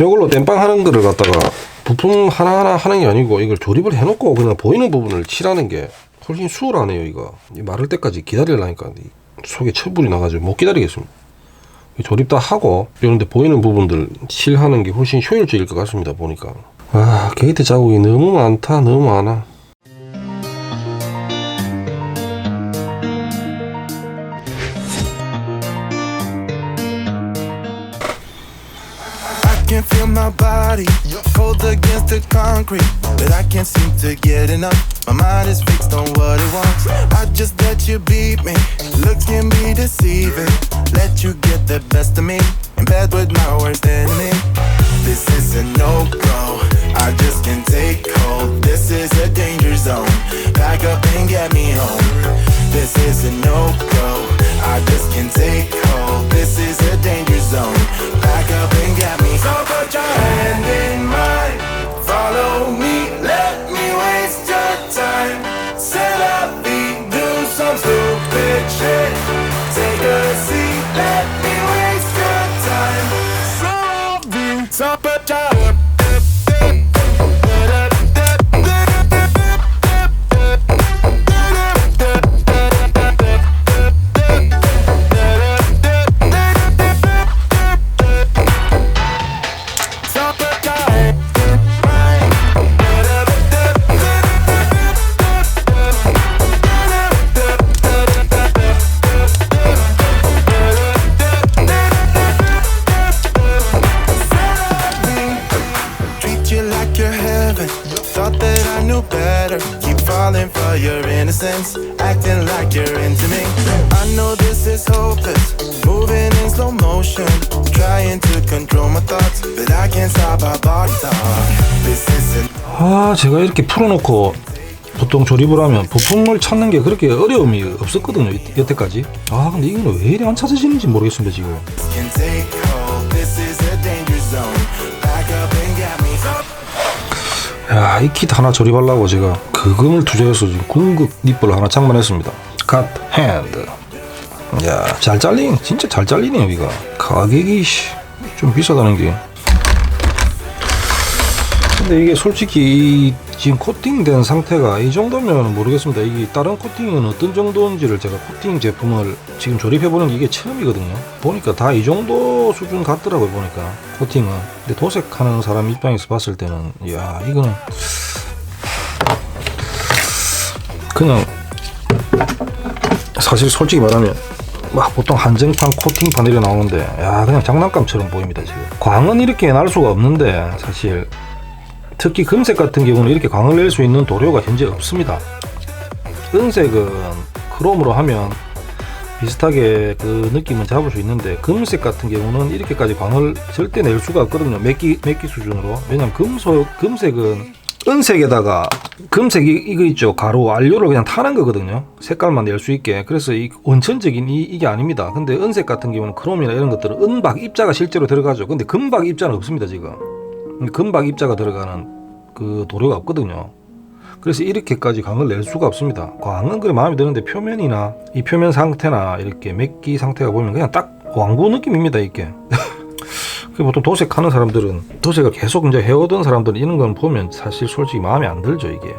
이걸로 땜빵 하는 거를 갖다가 부품 하나하나 하는 게 아니고 이걸 조립을 해놓고 그냥 보이는 부분을 칠하는 게 훨씬 수월하네요 이거. 이 마를 때까지 기다리려니까 이 속에 철불이 나가지고 못 기다리겠습니다. 이 조립 다 하고 이런데 보이는 부분들 칠하는 게 훨씬 효율적일 것 같습니다 보니까. 아 게이트 자국이 너무 많다 너무 많아 against the concrete, but I can't seem to get enough. My mind is fixed on what it wants. I just let you beat me, look can be deceiving. Let you get the best of me, in bed with my worst enemy. This is a no go. I just can't take hold. This is a danger zone. Back up and get me home. This is a no go. summertime. Innocence, acting like you're into me. I know this is hopeless. Moving in slow motion, trying to control my thoughts, but I can't stop our body talk. This isn't. 아 제가 이렇게 풀어놓고 보통 조립을 하면 부품을 찾는 게 그렇게 어려움이 없었거든요 이- 여태까지 아 근데 이거는 왜 이리 안 찾아지는지 모르겠습니다 지금 야, 이 킷 하나 조립하려고 제가 그금을 투자해서 지금 궁극 니플을 하나 장만했습니다. 갓 핸드. 야, 잘 잘리긴 진짜 잘 잘리네요, 이거. 가격이 씨, 좀 비싸다는 게. 근데 이게 솔직히 이 지금 코팅된 상태가 이 정도면 모르겠습니다. 이게 다른 코팅은 어떤 정도인지를 제가 코팅 제품을 지금 조립해보는 게 이게 처음이거든요. 보니까 다 이 정도 수준 같더라고요, 보니까. 코팅은. 근데 도색하는 사람 입장에서 봤을 때는, 이야, 이거는. 그냥, 사실 솔직히 말하면, 막 보통 한정판 코팅판 이렇게 나오는데, 야, 그냥 장난감처럼 보입니다, 지금. 광은 이렇게 날 수가 없는데, 사실. 특히 금색 같은 경우는 이렇게 광을 낼 수 있는 도료가 현재 없습니다. 은색은 크롬으로 하면 비슷하게 그 느낌은 잡을 수 있는데 금색 같은 경우는 이렇게까지 광을 절대 낼 수가 없거든요. 몇기 몇기 수준으로. 왜냐면 금속 금색은 은색에다가 금색 이- 이거 있죠 가루 안료를 그냥 타는 거거든요 색깔만 낼 수 있게 그래서 이 원천적인 이, 이게 아닙니다 근데 은색 같은 경우는 크롬이나 이런 것들은 은박 입자가 실제로 들어가죠 근데 금박 입자는 없습니다 지금 금박 입자가 들어가는 그 도료가 없거든요. 그래서 이렇게까지 광을 낼 수가 없습니다. 광은 그래 마음에 드는데 표면이나 이 표면 상태나 이렇게 맥기 상태가 보면 그냥 딱 왕구 느낌입니다 이게. 그 보통 도색하는 사람들은 도색을 계속 이제 해오던 사람들은 이런 건 보면 사실 솔직히 마음에 안 들죠 이게.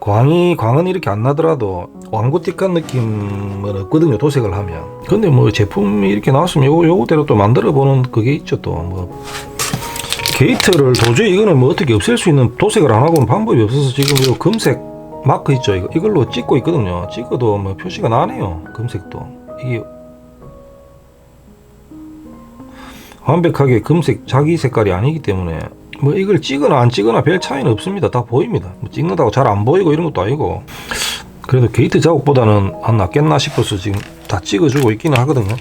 광이 광은 이렇게 안 나더라도 왕구틱한 느낌은 없거든요 도색을 하면. 근데 뭐 제품이 이렇게 나왔으면 요거 요거대로 또 만들어 보는 그게 있죠 또 뭐 게이트를 도저히 이거는 뭐 어떻게 없앨 수 있는 도색을 안 하고는 방법이 없어서 지금 이 금색 마크 있죠? 이거 이걸로 찍고 있거든요. 찍어도 뭐 표시가 나네요 금색도. 이게 완벽하게 금색 자기 색깔이 아니기 때문에. 뭐 이걸 찍거나 안 찍거나 별 차이는 없습니다. 다 보입니다. 뭐 찍는다고 잘 안 보이고 이런 것도 아니고. 그래도 게이트 자국보다는 안 낫겠나 싶어서 지금 다 찍어주고 있기는 하거든요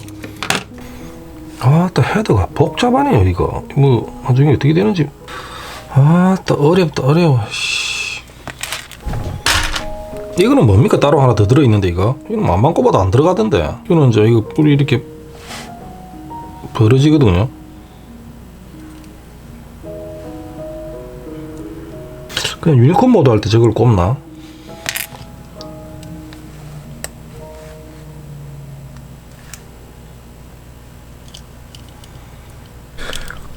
아따 헤드가 복잡하네요 이거. 뭐 나중에 어떻게 되는지. 아따 어렵다 어려워. 씨. 이거는 뭡니까? 따로 하나 더 들어있는데 이거? 이거는 만만 꼽아도 안 들어가던데. 이거는 이제 이거 뿔이 이렇게 벌어지거든요. 그냥 유니콘 모드 할 때 저걸 꼽나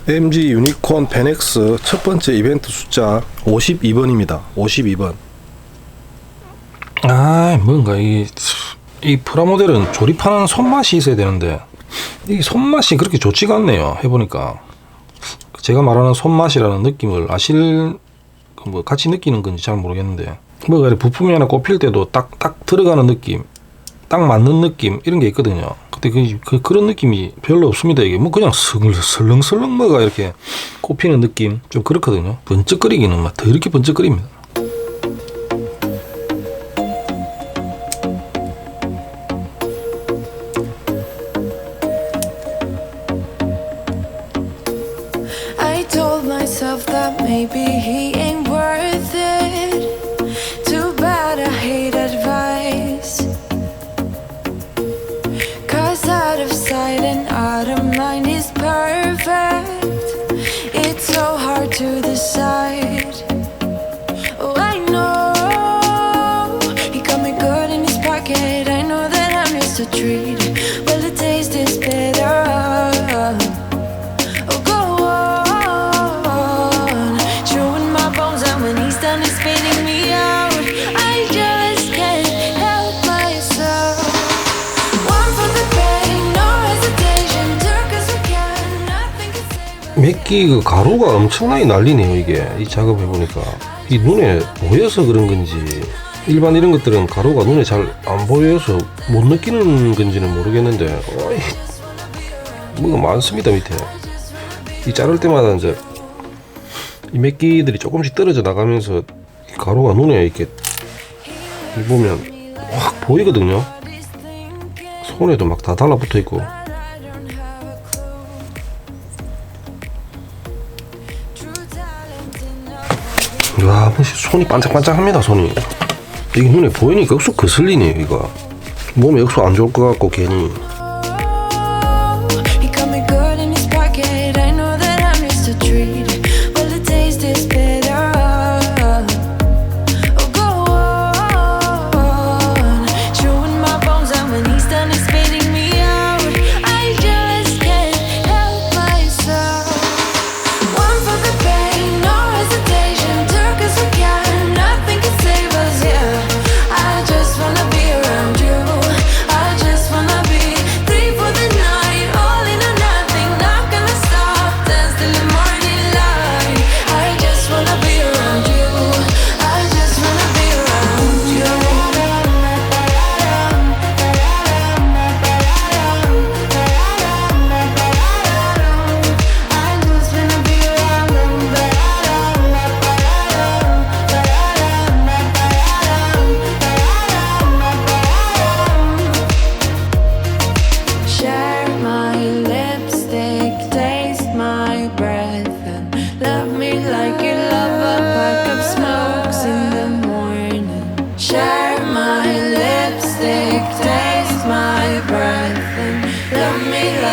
MG 유니콘 펜엑스 첫 번째 이벤트 숫자 52번입니다. 52번. 아, 뭔가 이, 이 프라모델은 조립하는 손맛이 있어야 되는데 이 손맛이 그렇게 좋지가 않네요. 해보니까 제가 말하는 손맛이라는 느낌을 아실 그뭐 같이 느끼는 건지 잘 모르겠는데 이렇게 부품이 하나 꼽힐 때도 딱딱 들어가는 느낌, 딱 맞는 느낌 이런 게 있거든요. 근데 그, 그 그런 느낌이 별로 없습니다. 이게 뭐 그냥 슬- 설렁설렁 뭐가 이렇게 꼽히는 느낌 좀 그렇거든요. 번쩍거리기는 막더 이렇게 번쩍거립니다. I told myself that maybe he 몇기 그 가루가 엄청나게 날리네요 이게. 이 작업해 보니까. 이 눈에 보여서 그런 건지 일반 이런 것들은 가루가 눈에 잘 안 보여서 못 느끼는 건지는 모르겠는데 어이, 뭐가 많습니다 밑에. 이 자를 때마다 이제 이 몇기들이 조금씩 떨어져 나가면서 이 가루가 눈에 이렇게 이 보면 확 보이거든요. 손에도 막 다 달라붙어 있고 야, 뭐 손이 반짝반짝합니다, 손이. 이게 눈에 보이니까 억수 거슬리네, 이거. 몸에 억수 안 좋을 것 같고, 괜히.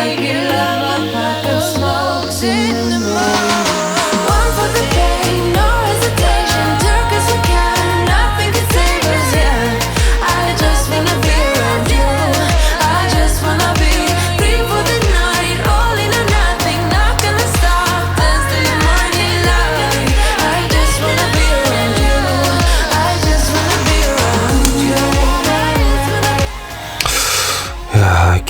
I get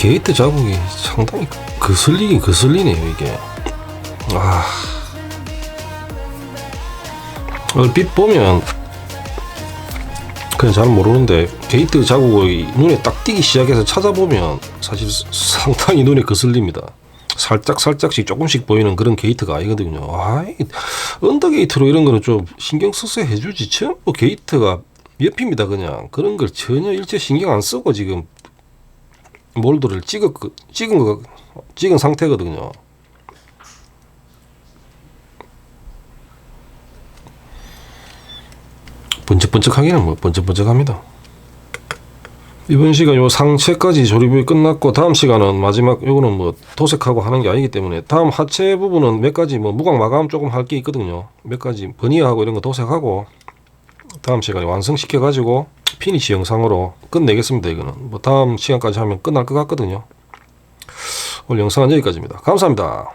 게이트 자국이 상당히 거슬리긴 거슬리네요, 이게. 아. 얼핏 보면, 그냥 잘 모르는데, 게이트 자국이 눈에 딱 띄기 시작해서 찾아보면, 사실 상당히 눈에 거슬립니다. 살짝 살짝씩 조금씩 보이는 그런 게이트가 아니거든요. 아이, 언더 게이트로 이런 거는 좀 신경 써서 해주지. 전부 게이트가 옆입니다, 그냥. 그런 걸 전혀 일체 신경 안 쓰고 지금 몰드를 찍었 찍은 거 찍은 상태거든요. 번쩍번쩍하기는 뭐 번쩍번쩍합니다. 이번 시간 요 상체까지 조립이 끝났고 다음 시간은 마지막 요거는 뭐 도색하고 하는 게 아니기 때문에 다음 하체 부분은 몇 가지 뭐 무광 마감 조금 할 게 있거든요. 몇 가지 버니어하고 이런 거 도색하고 다음 시간에 완성시켜 가지고 피니시 영상으로 끝내겠습니다. 이거는 뭐 다음 시간까지 하면 끝날 것 같거든요. 오늘 영상은 여기까지입니다. 감사합니다.